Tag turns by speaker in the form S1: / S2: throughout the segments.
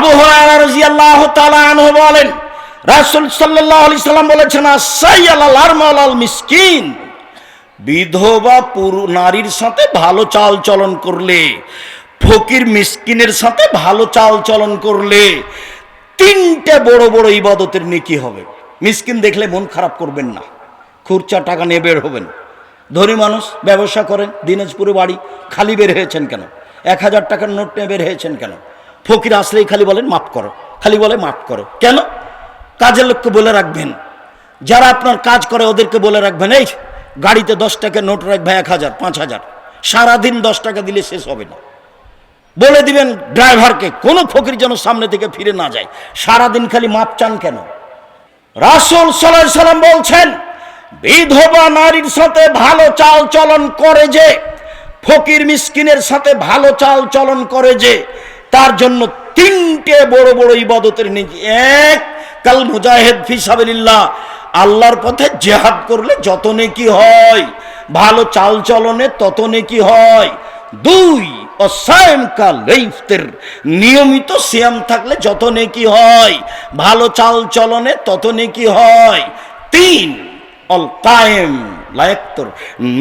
S1: আবু আনহু বলেন, রাসূল সাল্লাম বলেছেন আসাইয়াল আরমালাল মিসকিন বিধবা নারীর সাথে ভালো চাল চলন করলে, ফকির মিসকিনের সাথে ভালো চাল চলন করলে তিনটে বড় বড় ইবাদতের নেকি হবে। মিসকিন দেখলে মন খারাপ করবেন না, খুরচা টাকা নিয়ে বের হবেন। ধনী মানুষ ব্যবসা করেন, দিনাজপুরে বাড়ি খালি বের হয়েছেন কেন? এক হাজার টাকার নোট নিয়ে বের হয়েছেন কেন? ফকির আসলেই খালি বলেন, মাফ করো। খালি বলে, মাফ করো। কেন? কাজের লোককে বলে রাখবেন। যারা আপনার কাজ করে, ওদেরকে বলে রাখবেন, এই গাড়িতে দশ টাকা নোট রাখবে এক হাজার, পাঁচ হাজার। সারাদিন দশ টাকা দিলে শেষ হবে না। বলে দিবেন ড্রাইভারকে, কোনো ফকির যেন সামনে থেকে ফিরে না যায়। সারাদিন খালি মাপ চান কেন? রাসুল সাল্লাহ সাল্লাম বলছেন, বিধবা নারীর সাথে ভালো চাল চলন করে যে, ফকির মিসকিনের সাথে ভালো চাল চলন করে যে তার জন্য তিনটে বড় বড় ইবাদতের নিজি এক, কাল মুজাহিদ ফি সাবিলিল্লাহ, আল্লাহর পথে জেহাদ করলে যত নেকি হয়, ভালো চাল চলনে তত নেকি হয়। দুই নিয়মিত সিয়াম থাকলে যত নেকি হয়, ভালো চাল চলনে তত নেকি হয়। তিন, অল কায়েম লায়ক্তর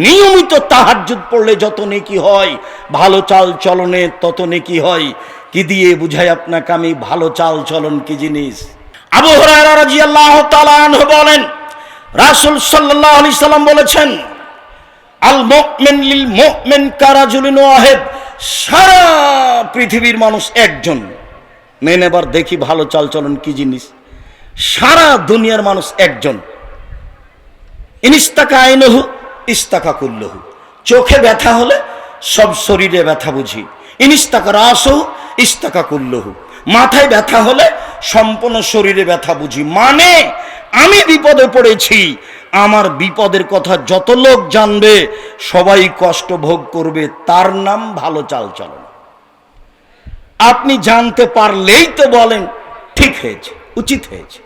S1: নিয়মিত তাহাজ্জুদ পড়লে যত নেকি হয়, ভালো চাল চলনে তত নেকি হয়। কি দিয়ে বুঝাই আপনাকে আমি? ভালো চাল চলন কি জিনিস? আবু হুরায়রা রাদিয়াল্লাহু বলেন, রাসূল সাল্লাল্লাহু আলাইহি সাল্লাম বলেছেন, আল মুমিন লিল মুমিন কারাজুলিন ওয়াহিদ, সারা পৃথিবীর মানুষ একজন। মেন এবার দেখি ভালো চাল চলন কি জিনিস? সারা দুনিয়ার মানুষ একজন। ইনিস্তাকা আইনহু ইস্তাকা কুল্লহু। চোখে ব্যথা হলে সব শরীরে ব্যথা বুঝি। ইনিস্তাকা রাসহু ইস্তাকা কুল্লহু মাথায় ব্যথা হলে সম্পূর্ণ শরীরে ব্যথা বুঝি। মানে আমি বিপদে পড়েছি। আমার বিপদের কথা যত লোক জানবে, সবাই কষ্ট ভোগ করবে। তার নাম ভালো চাল চলন আপনি জানতে পারলেই তো বলেন, ঠিক হয়েছে, উচিত হয়েছে।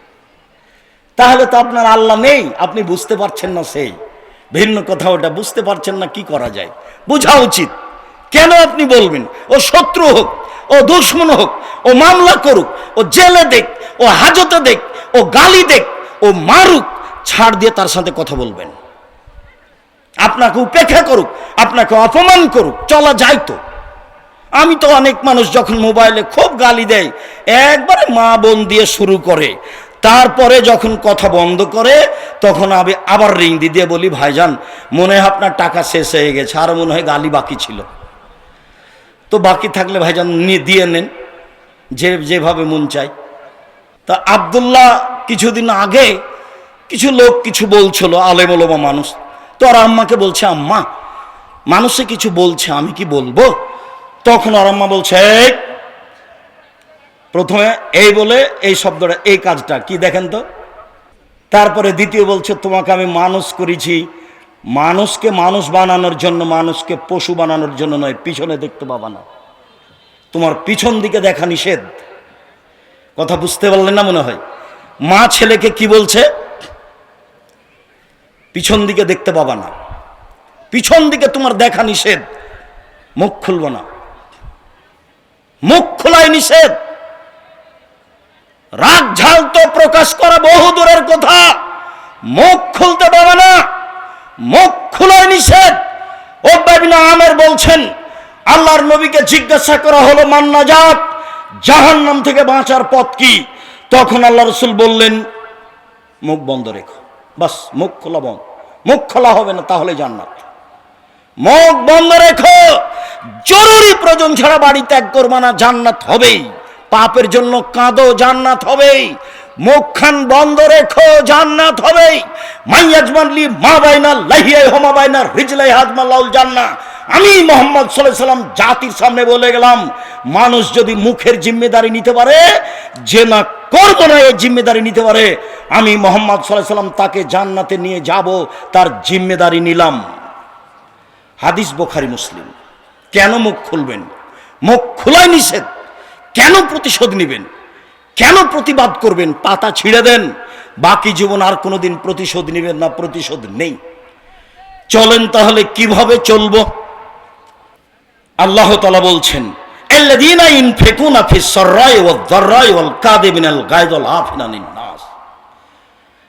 S1: তাহলে তো আপনার আল্লাহ নেই, আপনি বুঝতে পারছেন না সেই। ভিন্ন কথা, ওটা বুঝতে পারছেন না, কি করা যায়? বোঝা উচিত। কেন আপনি বলবেন? ও শত্রু হোক। ও দুশ্মন হোক, ও মামলা করুক, ও জেলে দেখ, ও হাজতে দেখ, ও গালি দেখ, ও মারুক, ছাড় দিয়ে তার সাথে কথা বলবেন। আপনাকে উপেক্ষা করুক, আপনাকে অপমান করুক, চলা যায় তো। আমি তো অনেক মানুষ যখন মোবাইলে খুব গালি দেয়, একবারে মা বোন দিয়ে শুরু করে। তারপরে যখন কথা বন্ধ করে, তখন আমি আবার রিং দিয়ে বলি, ভাইজান, মনে হয় আপনার টাকা শেষ হয়ে গেছে, আর মনে হয় গালি বাকি ছিল। তো বাকি থাকলে ভাইজান দিয়ে নেন, যে যেভাবে মন চায়। তা আবদুল্লাহ কিছুদিন আগে কিছু লোক কিছু বলছিল আলেমলমা মানুষ। তো আর আম্মাকে বলছে, আম্মা, মানুষে কিছু বলছে, আমি কি বলব? তখন আর আম্মা বলছে প্রথমে এই বলে, এই শব্দটা, এই কাজটা, কি দেখেন তো? তারপরে দ্বিতীয় বলছে, তোমাকে আমি মানুষ করেছি মানুষকে মানুষ বানানোর জন্য, মানুষকে পশু বানানোর জন্য নয়, পিছনে দেখতে পাবা না। তোমার পিছন দিকে দেখা নিষেধ। কথা বুঝতে পারলেন না মনে হয়? মা ছেলেকে কি বলছে? পিছন দিকে দেখতে পাবা না। পিছন দিকে তোমার দেখা নিষেধ। মুখ খুলব না। মুখ খোলায় নিষেধ। রাগ ঝাল তো প্রকাশ করা বহু দূরের কথা। মুখ খুলতে পারে না। মুখ খোলায় নিষেধ। ওবাবিনা আমের বলছেন, আল্লাহর নবীকে জিজ্ঞাসা করা হলো মান্না জাত জাহান নাম থেকে বাঁচার পথ কি? তখন আল্লাহ রসুল বললেন, মুখ বন্ধ রেখো। বাস, মুখ খোলা বন্ধ। মুখ খোলা হবে না, তাহলে জান্নাত। মুখ বন্ধ রেখো। জরুরি প্রয়োজন ছাড়া বাড়ি ত্যাগ করবা না, জান্নাত হবেই। পাপের জন্য কাঁদো, জান্নাত হবেই। মুখখান বন্ধ রেখো, জান্নাত হবেই। মাইয়াজমানলি মা বাইনা লাহিয়াই হোমা বাইনা, রিজলাই হাজমা, লাউল জান্না আমি মোহাম্মদ সাল্লাহ সাল্লাম জাতির সামনে বলে গেলাম, মানুষ যদি মুখের জিম্মেদারি নিতে পারে, যে না করব না এই জিম্মেদারি নিতে পারে, আমি মোহাম্মদ সাল্লাহ সাল্লাম তাকে জান্নাতে নিয়ে যাব, তার জিম্মেদারি নিলাম। হাদিস বোখারি, মুসলিম। কেন মুখ খুলবেন? মুখ খোলাই নিষেধ। কেন প্রতিশোধ নেবেন? কেন প্রতিবাদ করবেন? পাতা ছিঁড়ে দেন। বাকি জীবন আর কোনোদিন প্রতিশোধ নেবেন না, প্রতিশোধ নেই। চলেন তাহলে কীভাবে চলবো? আল্লাহ তালা বলছেন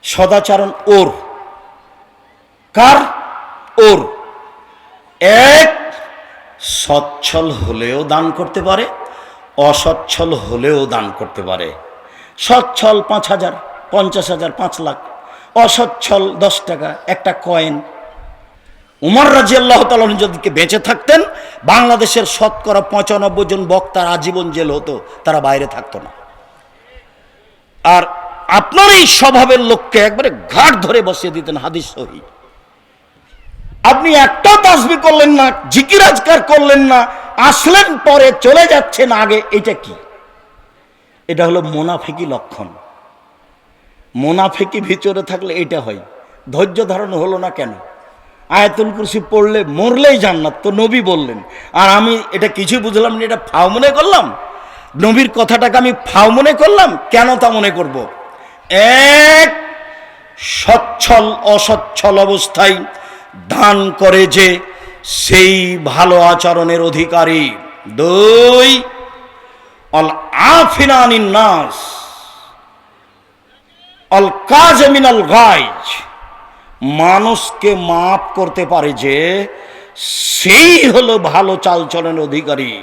S1: সদাচরণ ওর। কার? ওর। এক, সচ্ছল হলেও দান করতে পারে অসচ্ছল হলেও দান করতে পারে। সচ্ছল পাঁচ হাজার, পঞ্চাশ হাজার, পাঁচ লাখ। অসচ্ছল দশ টাকা, একটা কয়েন। উমর রাজি আল্লাহ তালন যদি বেঁচে থাকতেন, বাংলাদেশের শতকরা পঁচানব্বই জন বক্তার আজীবন জেল হতো, তারা বাইরে থাকতো না। আর আপনার এই স্বভাবের লোককে একবারে ঘাট ধরে বসিয়ে দিতেন হাদিস সহি। আপনি একটা তাসবি করলেন না জিকিরাজকার করলেন না আসলেন, পরে চলে যাচ্ছেন আগে, এটা কি? এটা হলো মোনাফিকি লক্ষণ। মোনাফিকি ভিতরে থাকলে এটা হয়। ধৈর্য ধারণ হলো না কেন? আয়াতুল কুরসি পড়লে মরলেই জান্নাত, তো নবী বললেন। আর আমি এটা কিছু বুঝলাম না, এটা ফাও মনে করলাম? নবীর কথাটাকে আমি ফাও মনে করলাম? কেন তা মনে করব? এক, সচ্ছল, অসচ্ছল অবস্থায় দান করে যে সেই ভালো আচরণের অধিকারী। দুই, অল আফিনানিন নাস অল কাজ মিনাল গাইজ। মানুষকে মাফ করতে পারে যে সেই হলো ভালো চালচলনের অধিকারী।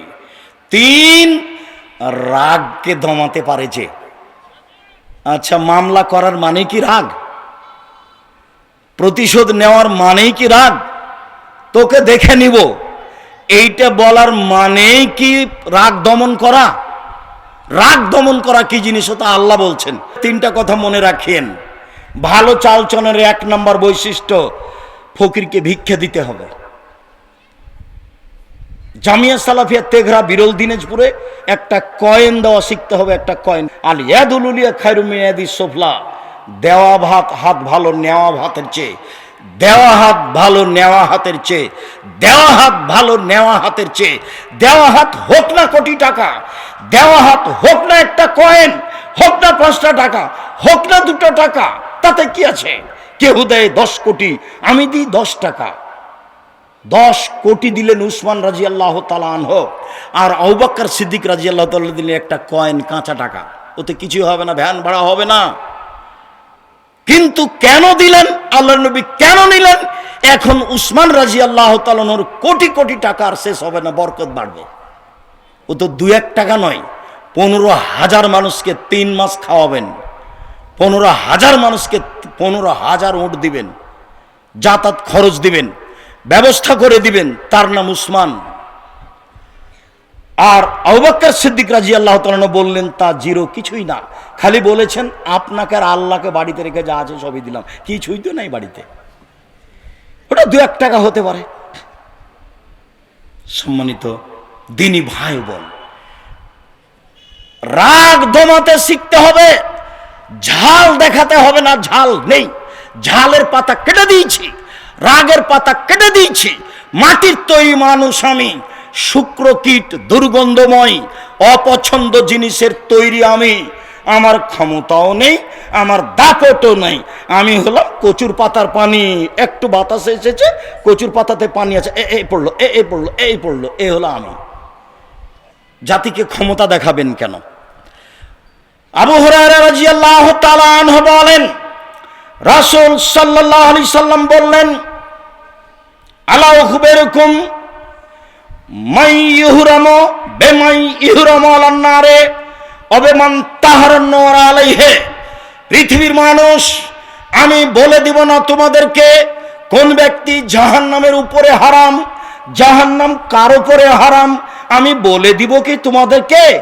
S1: তিন, রাগকে দমাতে পারে যে। আচ্ছা মামলা করার মানে কি রাগ? প্রতিশোধ নেওয়ার মানেই কি রাগ? তোকে দেখে নিব। এইটা বলার মানেই কি রাগ দমন করা? রাগ দমন করা কি জিনিস তা আল্লাহ বলছেন। তিনটা কথা মনে রাখেন ভালো চালচনের এক নম্বর বৈশিষ্ট্য, ফকিরকে ভিক্ষা দিতে হবে। জামিয়া সালাফিয়া তেঘরা বিরল দিনাজপুরে একটা কয়েন দেওয়া শিখতে হবে, একটা কয়েন। আল ইয়াদুলিয়া খায়রুমিয়াদি সোফলা, দেওয়া ভাত, হাত ভালো, নেওয়া ভাতের চেয়ে। দেওয়া হাত ভালো, নেওয়া হাতের চেয়ে। দেওয়া হাত ভালো, নেওয়া হাতের চেয়ে। দেওয়া হাত হোক না কোটি টাকা, দেওয়া হাত হোক না একটা কয়েন হোক না পাঁচটা টাকা, হোক না দুটো টাকা, তাতে কি আছে? কেউ দেয় দশ কোটি, আমি দিই দশ টাকা। দশ কোটি দিলেন উসমান রাজি আল্লাহ হোক আর আউবাক্কার সিদ্দিক রাজি আল্লাহ তাল্লাহ দিলেন একটা কয়েন কাঁচা টাকা। ওতে কিছু হবে না, ভ্যান ভাড়া হবে না। কিন্তু কেন দিলেন? আল্লাহ নবী কেন নিলেন? এখন উসমান রাজি আল্লাহ তালনোর কোটি কোটি টাকা আর শেষ হবে না, বরকত বাড়বে। ও তো দু এক টাকা নয়, পনেরো হাজার মানুষকে তিন মাস খাওয়াবেন, পনেরো হাজার মানুষকে পনেরো হাজার উঁট দিবেন, যাতায়াত খরচ দিবেন, ব্যবস্থা করে দিবেন, তার নাম উসমান। আর আউবাক্কার সিদ্দিক রাজি আল্লাহ তালন বললেন, তা জিরো কিছুই না। খালি বলেছেন, আপনাকে আর আল্লাহকে বাড়িতে রেখে যা আছে সবই দিলাম। কিছুই তো নাই বাড়িতে। ওটা দু এক টাকা হতে পারে। সম্মানিত দিনী ভাই বোন, রাগ দমাতে শিখতে হবে, ঝাল দেখাতে হবে না, ঝাল নেই। ঝালের পাতা কেটে দিয়েছি, রাগের পাতা কেটে দিয়েছি, মাটির তৈরি মানুষ আমি। শুক্র কীট দুর্গন্ধময়, অপছন্দ জিনিসের তৈরি আমি। আমার ক্ষমতাও নেই, আমার দাপটও নেই। আমি হলাম কচুর পাতার পানি। একটু বাতাসে এসেছে, কচুর পাতাতে পানি আছে। এ এই পড়ল, এ এই পড়ল এই পড়ল, এ হলো আমি। জাতিকে ক্ষমতা দেখাবেন কেন? আবু আনহু বলেন, রাসূল আলাইহি সাল্লাম বললেন আলা উখবিরুকুম মাই ইহরামু, বেমাই ইহরামু আলান নারে অবেমান তাহার নর আলাইহে। পৃথিবীর মানুষ, আমি বলে দিব না তোমাদেরকে কোন ব্যক্তি জাহান্নামের উপরে হারাম, জাহান্নাম কার উপরে হারাম, আমি বলে দিব কি তোমাদেরকে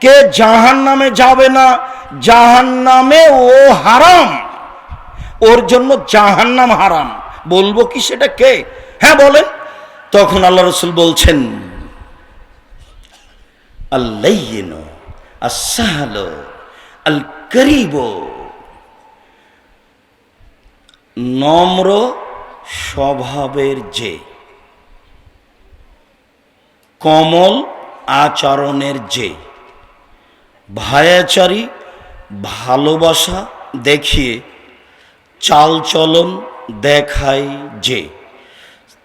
S1: কে জাহান নামে যাবে না জাহান নামে ও হারাম। ওর জন্য জাহান্নাম হারাম। বলব কি সেটা কে? হ্যাঁ বলেন। তখন আল্লাহ রসুল বলছেন আল নম্র স্বভাবের যে, কমল আচরণের যে, ভায়াচারী, ভালোবাসা দেখিয়ে চালচলন দেখায় যে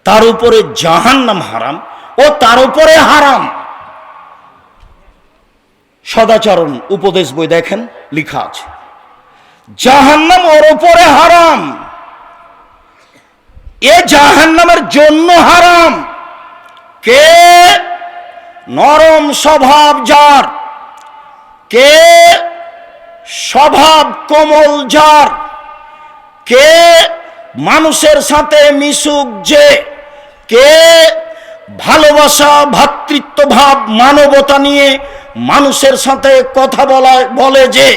S1: তার উপরে জাহান্নাম হারাম ও তার উপরে হারাম। সদাচরণ উপদেশ বই দেখেন, লিখা আছে। জাহান্নাম ওর উপরে হারাম। এ জাহান্নামের জন্য হারাম। কে? নরম স্বভাব যার। কে? স্বভাব কোমল যার। কে? মানুষের সাথে মিশুক যে। কে ভালোবাসা ভ্রাতৃত্বভাব মানবতা নিয়ে মানুষের সাথে কথা বলা বলে যে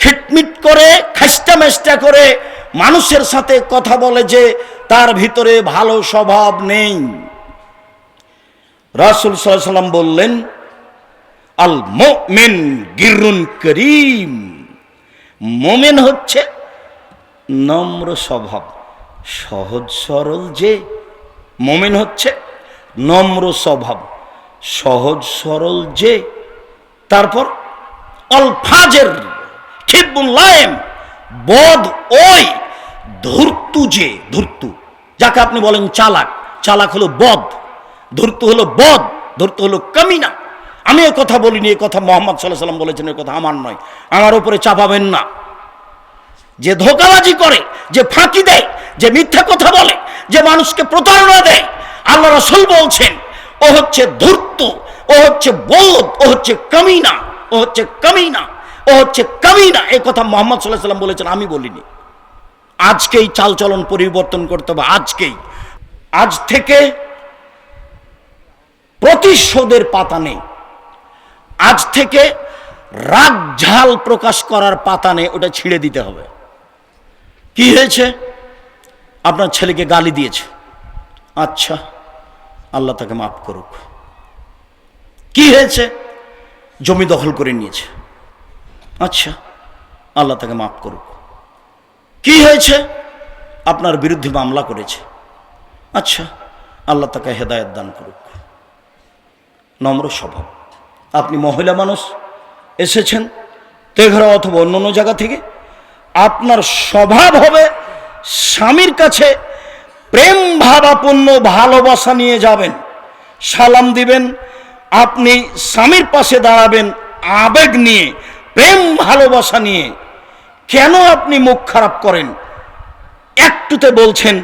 S1: খিটমিট করে খাস্টা মেস্টা করে মানুষের সাথে কথা বলে যে তার ভিতরে ভালো স্বভাব নেই। রাসুল সাল্লাম বললেন, আল মোমেন গিরুন করিম। মোমেন হচ্ছে নম্র স্বভাব। সহজ সরল যে মোমেন হচ্ছে নম্র স্বভাব, সহজ সরল যে। তারপর অলফাজের খিবুল্লায়েম বদ ওই ধূর্তু যে, ধূর্তু, যাকে আপনি বলেন চালাক। চালাক হলো বদ, ধূর্তু হলো বদ, ধূর্তু হলো কামিনা। আমি এ কথা বলিনি, এ কথা মোহাম্মদ সাল্লাহ সাল্লাম বলেছেন, এ কথা আমার নয়। আমার উপরে চাপাবেন না। যে ধোকাবাজি করে, যে ফাঁকি দেয় যে মিথ্যা কথা বলে, যে মানুষকে প্রতারণা দেয়, আল্লাহ রসুল বলছেন, ও হচ্ছে ধূর্ত, ও হচ্ছে বোধ, ও হচ্ছে কামিনা, ও হচ্ছে কামিনা, ও হচ্ছে কামিনা। এই কথা মোহাম্মদ সাল্লাহ সাল্লাম বলেছেন, আমি বলিনি। আজকেই চালচলন পরিবর্তন করতে হবে, আজকেই। আজ থেকে প্রতিশোধের পাতা নেই। আজ থেকে রাগ ঝাল প্রকাশ করার পাতা নেই, ওটা ছিঁড়ে দিতে হবে। কি হয়েছে? আপনার ছেলেকে গালি দিয়েছে। আচ্ছা আল্লাহ তাকে মাফ করুক। কি হয়েছে? জমি দখল করে নিয়েছে। আচ্ছা আল্লাহ তাকে মাফ করুক। কি হয়েছে? আপনার বিরুদ্ধে মামলা করেছে। আচ্ছা আল্লাহ তাকে হেদায়ত দান করুক। নম্র স্বভাব। আপনি মহিলা মানুষ, এসেছেন তেঘরা অথবা অন্য অন্য জায়গা থেকে। আপনার স্বভাব হবে স্বামীর কাছে প্রেম ভাবাপন্ন ভালোবাসা নিয়ে যাবেন। সালাম দিবেন, আপনি স্বামীর পাশে দাঁড়াবেন আবেগ নিয়ে, প্রেম ভালোবাসা নিয়ে। কেন আপনি মুখ খারাপ করেন? একটুতে বলছেন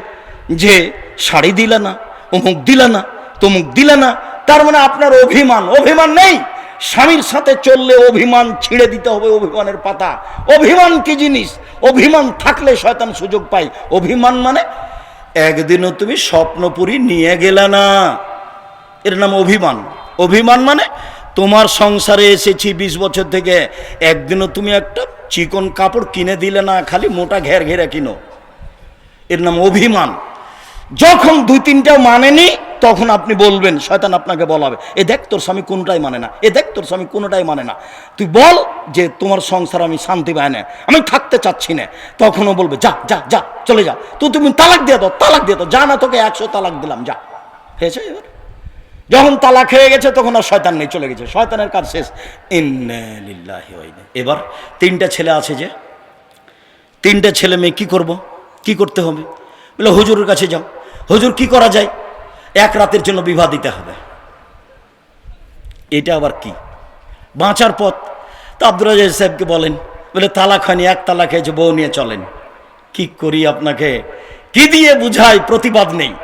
S1: যে, শাড়ি দিলা না, অমুক দিলা না, তমুক দিলা না, তার মানে আপনার অভিমান। অভিমান নেই। স্বামীর সাথে চললে অভিমান ছিঁড়ে দিতে হবে অভিমানের পাতা। অভিমান কি জিনিস? অভিমান থাকলে শয়তান সুযোগ পায়। অভিমান মানে একদিনও তুমি স্বপ্নপুরি নিয়ে গেলে না। এর নাম অভিমান। অভিমান মানে তোমার সংসারে এসেছি বিশ বছর থেকে, একদিনও তুমি একটা চিকন কাপড় কিনে দিলে না, খালি মোটা ঘের ঘেরা কিনো। এর নাম অভিমান। যখন দুই তিনটা মানেনি তখন আপনি বলবেন, শয়তান আপনাকে বলাবে। এ দেখ তোর স্বামী কোনটাই মানে না। এ দেখ তোর স্বামী কোনোটাই মানে না। তুই বল যে তোমার সংসার আমি শান্তি পাই না। আমি থাকতে চাচ্ছি না। তখনও বলবে, যা যা যা, চলে যা। তো তুমি তালাক দিয়ে দাও, তালাক দিয়ে দাও। যা না তোকে একশো তালাক দিলাম, যা। হয়েছে এবার? যখন তালাক হয়ে গেছে, তখন আর শয়তান নেই, চলে গেছে। শয়তানের কাজ শেষ। এবার তিনটা ছেলে আছে যে, তিনটা ছেলে মেয়ে কি করব? কি করতে হবে? বলে, হুজুরের কাছে যাও। হুজুর কি করা যায়? এক রাতের জন্য বিবাহ দিতে হবে। এটা আবার কি? বাঁচার পথ। তো আব্দুল রাজা সাহেবকে বলেন, বলে, তালাক হয়নি, এক তালাক হয়েছে, বউ নিয়ে চলেন। কি করি আপনাকে? কি দিয়ে বুঝাই প্রতিবাদ নেই?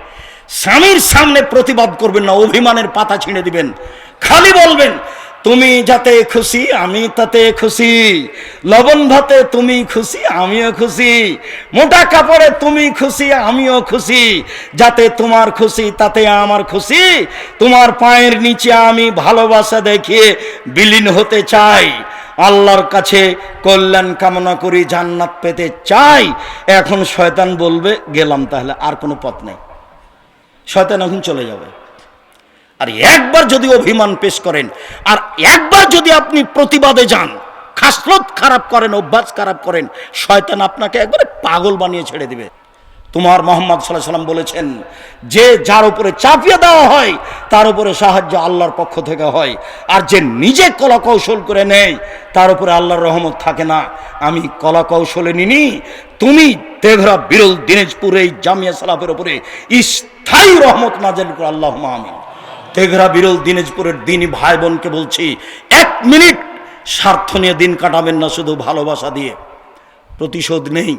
S1: স্বামীর সামনে প্রতিবাদ করবেন না, অভিমানের পাতা ছিঁড়ে দিবেন। খালি বলবেন তুমি যাতে খুশি আমি তাতে খুশি। লবণ ভাতে তুমি খুশি, আমিও খুশি। মোটা কাপড়ে তুমি খুশি, আমিও খুশি। যাতে তোমার খুশি, তাতে আমার খুশি। তোমার পায়ের নিচে আমি ভালোবাসা দেখিয়ে বিলীন হতে চাই। আল্লাহর কাছে কল্যাণ কামনা করি, জান্নাত পেতে চাই। এখন শয়তান বলবে, গেলাম তাহলে আর কোনো পথ নেই। শয়তান এখন চলে যাবে। আর একবার যদি অভিমান পেশ করেন, আর একবার যদি আপনি প্রতিবাদে যান, খাসলত খারাপ করেন, অভ্যাস খারাপ করেন, শয়তান আপনাকে একবারে পাগল বানিয়ে ছেড়ে দিবে। তোমার মোহাম্মদ সাল্লাহ সাল্লাম বলেছেন, যে যার উপরে চাপিয়ে দেওয়া হয়, তার উপরে সাহায্য আল্লাহর পক্ষ থেকে হয়। আর যে নিজে কলা কৌশল করে নেয়, তার উপরে আল্লাহর রহমত থাকে না। আমি কলা কৌশলে নিনি, তুমি তেঘরা বিরল দিনাজপুর এই জামিয়া সালাফের উপরে স্থায়ী রহমত নাজেল করে। আল্লাহ আমিন। তেঘরা বিরল দিনাজপুরের দিনই ভাই বোনকে বলছি, এক মিনিট স্বার্থ নিয়ে দিন কাটাবেন না, শুধু ভালোবাসা দিয়ে। প্রতিশোধ নেই,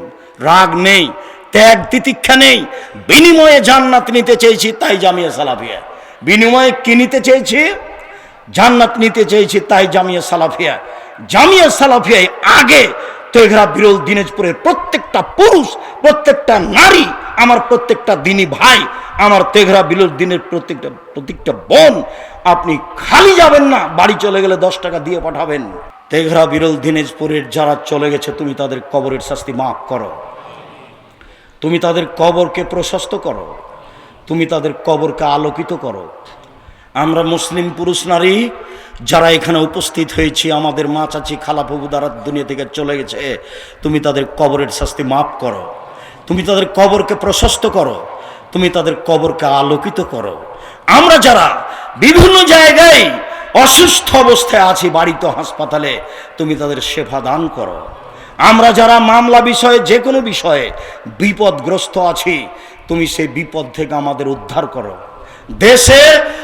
S1: রাগ নেই, ত্যাগ তিতিক্ষা নেই, বিনিময়ে জান্নাত নিতে চেয়েছি, তাই জামিয়া সালাফিয়া। বিনিময়ে কি নিতে চেয়েছি? জান্নাত নিতে চেয়েছি, তাই জামিয়া সালাফিয়া। জামিয়া সালাফিয়ায় আগে তেঘরা বিরল দিনাজপুরের প্রত্যেকটা পুরুষ, প্রত্যেকটা নারী, আমার প্রত্যেকটা দিনী ভাই আমার তেঘরা বিরল দিনের প্রত্যেকটা প্রত্যেকটা বন আপনি খালি যাবেন না, বাড়ি চলে গেলে দশ টাকা দিয়ে পাঠাবেন। তেঘরা বিরল দিনাজপুরের যারা চলে গেছে, তুমি তাদের কবরের শাস্তি মাফ করো। তুমি তাদের কবরকে প্রশস্ত করো। তুমি তাদের কবরকে আলোকিত করো। আমরা মুসলিম পুরুষ নারী, যারা এখানে উপস্থিত হয়েছি, আমাদের মা চাচি খালা প্রভু দ্বারা দুনিয়া থেকে চলে গেছে, তুমি তাদের কবরের শাস্তি মাফ করো। তুমি তাদের কবরকে প্রশস্ত করো। তুমি তাদের কবরকে আলোকিত করো। আমরা যারা বিভিন্ন জায়গায় অসুস্থ অবস্থায় আছি, বাড়িতে, হাসপাতালে, তুমি তাদের সেবা দান করো। আমরা যারা মামলা বিষয়ে যে কোনো বিষয়ে বিপদগ্রস্ত আছি, তুমি সেই বিপদ থেকে আমাদের উদ্ধার করো। দেশে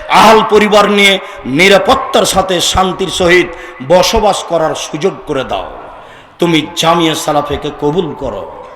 S1: আহাল পরিবার নিয়ে নিরাপত্তার সাথে শান্তির সহিত বসবাস করার সুযোগ করে দাও। তুমি জামিয়া সালাফেকে কবুল করো।